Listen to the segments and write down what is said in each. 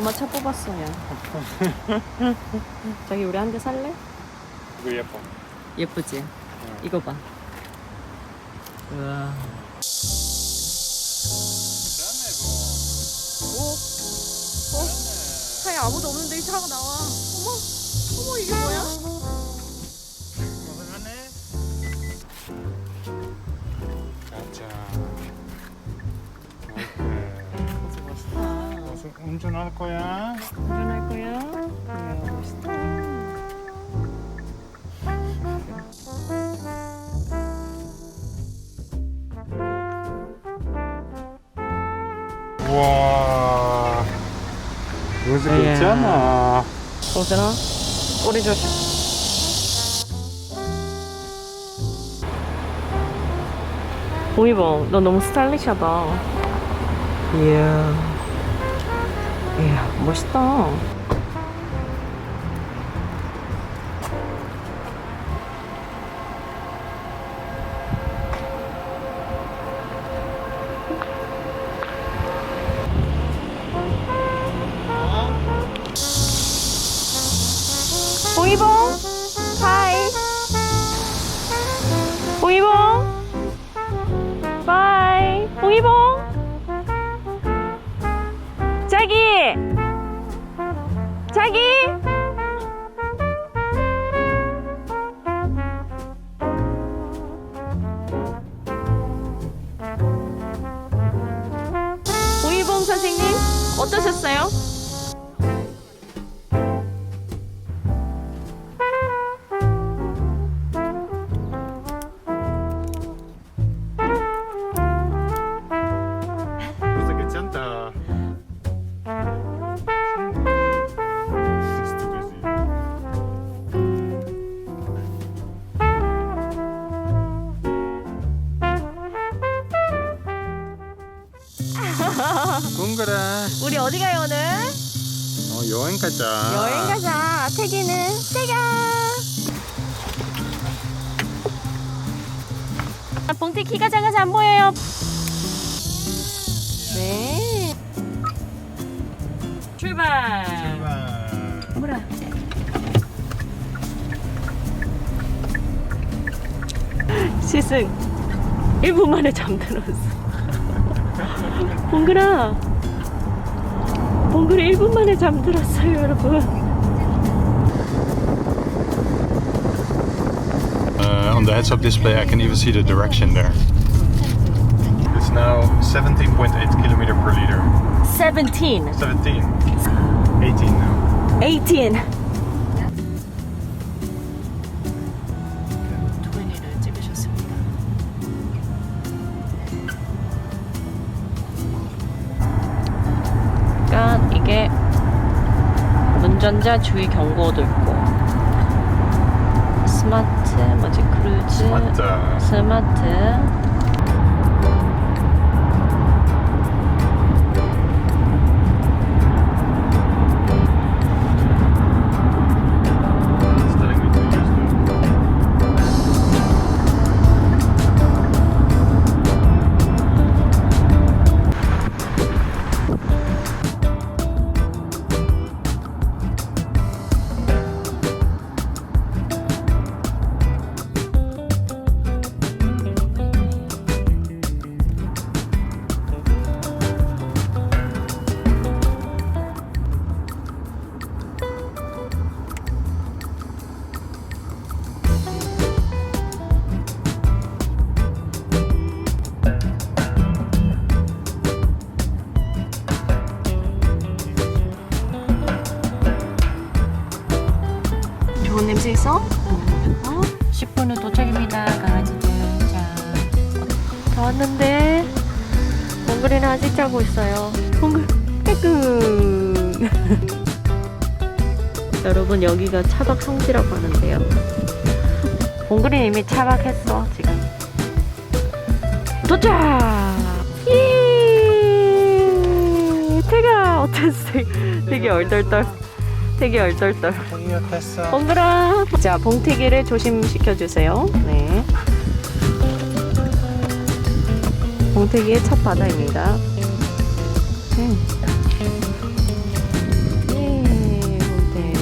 엄마 차 뽑았어요. 자기 우리 한 대 살래? 이거 예뻐. 예쁘지? 이거 봐. 우와. 오, 어? 차에 아무도 없는데 이 차가 나와. 어머, 어머 이게 뭐야? 운전할 거야? 운전할 거야? 이야, 멋있다. 우와. 여기서 이야. 괜찮아. 동생아, 꼬리 조심. 보이봉, 너 너무 스타일리시하다. 이야. 이야, 멋있다. 보이봉, 바이. 보이봉. 자기! 우이봉 선생님, 어떠셨어요? 어디 가요, 오늘? 어 여행 가자. 여행 가자. 태기는 태가. 봉태 키가 작아서 안 보여요. 네. 출발. 출발. 뭐라? 시승 1분 만에 잠들었어. 봉그라. 봉그라 1분 만에 잠들었어요, 여러분. Uh, on the heads-up display, I can even see the direction there. It's now 17.8 kilometer per liter. 17, 17. 18 now. 18. 운전자 주의 경고도 있고. 스마트 뭐지? 크루즈. 맞다. 스마트 있어? 어? 10분 후 도착입니다, 강아지들. 자, 다 왔는데, 봉글이는 아직 자고 있어요. 봉글, 깨끔. 여러분, 여기가 차박 성지라고 하는데요. 봉글이는 이미 차박했어, 지금. 도착! 예! 태가 어땠어? 되게 얼떨떨. 봉태기 얼떨떨. 공격했어. 봉그라. 자, 봉태기를 조심시켜 주세요. 네. 봉태기의 첫 바다입니다. 네. 네, 봉태.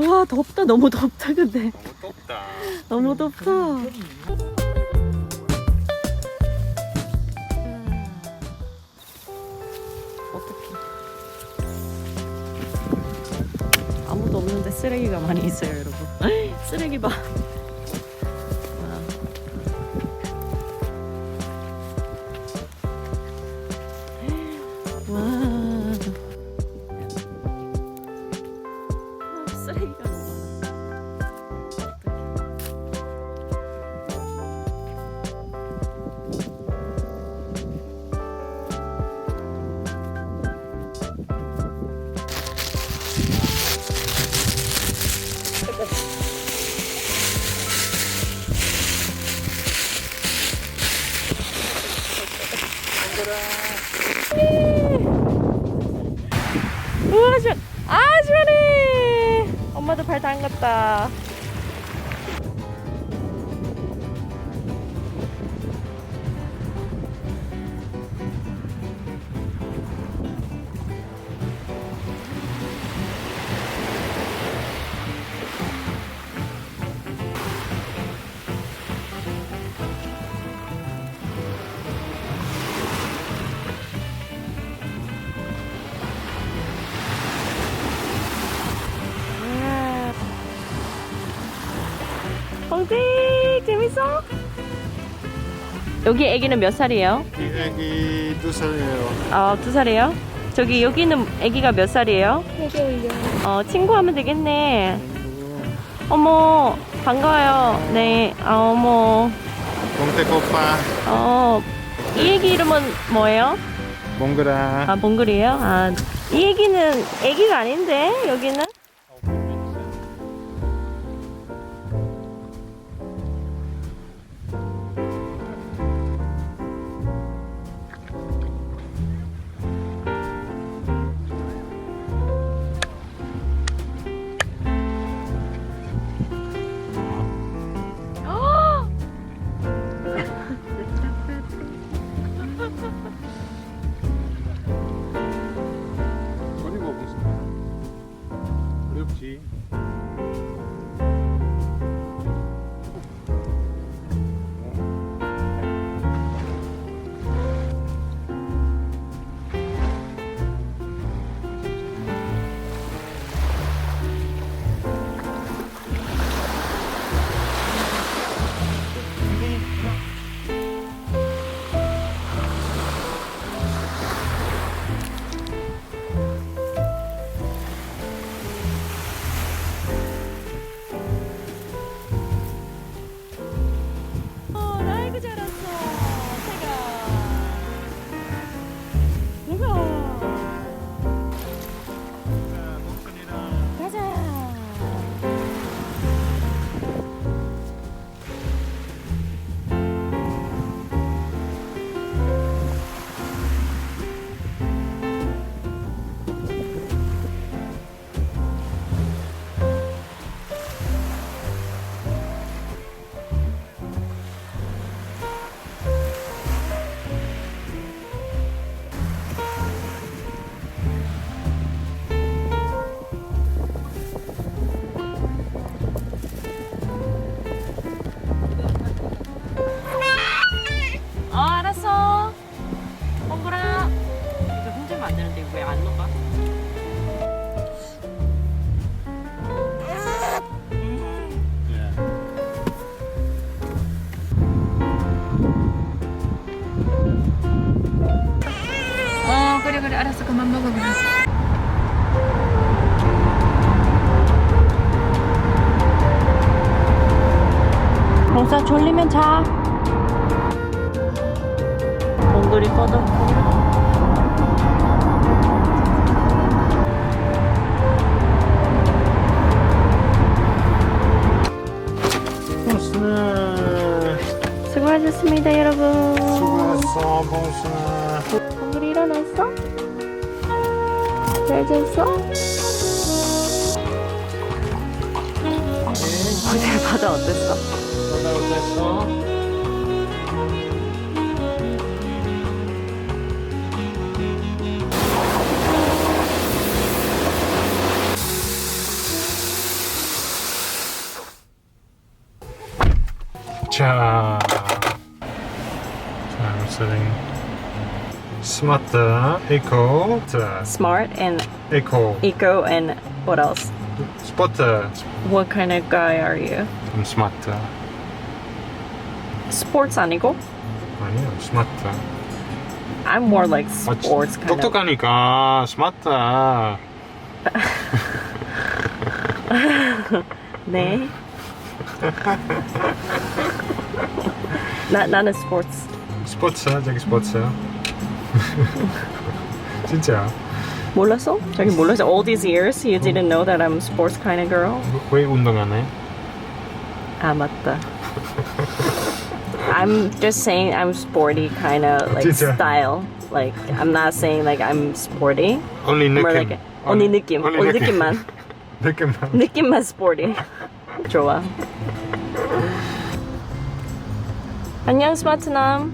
우와, 덥다. 너무 덥다, 근데. 너무 덥다. 너무 덥다. 없는데 쓰레기가 많이 있어요, 여러분. 쓰레기 봐. 우와 시원 아 시원해. 엄마도 발 담갔다 봉지 재밌어? 여기 애기는 몇 살이에요? 이 애기 두 살이에요. 아, 두 살이에요? 저기 여기는 애기가 몇 살이에요? 3개월요. 어, 친구 하면 되겠네. 어머, 반가워요. 네, 아, 어머. 몽테코파, 어, 이 애기 이름은 뭐예요? 몽그라. 아, 몽글이에요? 아, 이 애기는 애기가 아닌데, 여기는? 졸리면 자. 꺼졌고. 봉순아. 수고하셨습니다, 여러분. 수고했어, 봉순아. 몽돌이 일어났어? 잘 잤어? 바다 어땠어? 바다 어땠어? 자, I'm sitting smart, eco, smart and eco, eco and what else? 스포트, What kind of guy are you? 좀 스마트. Sports 아니고? 아니요, 스마트. I'm more like 아, sports kind of. 똑똑하니까 스마트. 네. 나 나는 sports. 스포츠, 저기 스포츠. 진짜. 몰랐어? 자기 몰랐어. All these years you didn't know that I'm sports kind of girl. 왜 운동하네? 아 맞다. I'm just saying I'm sporty kind of like 진짜? style. Like I'm not saying like I'm sporty. Only More 느낌. like 언니 느낌. only 언니 느낌. 느낌만. 느낌만. 느낌만 sporty. 좋아. 안녕 스마트남.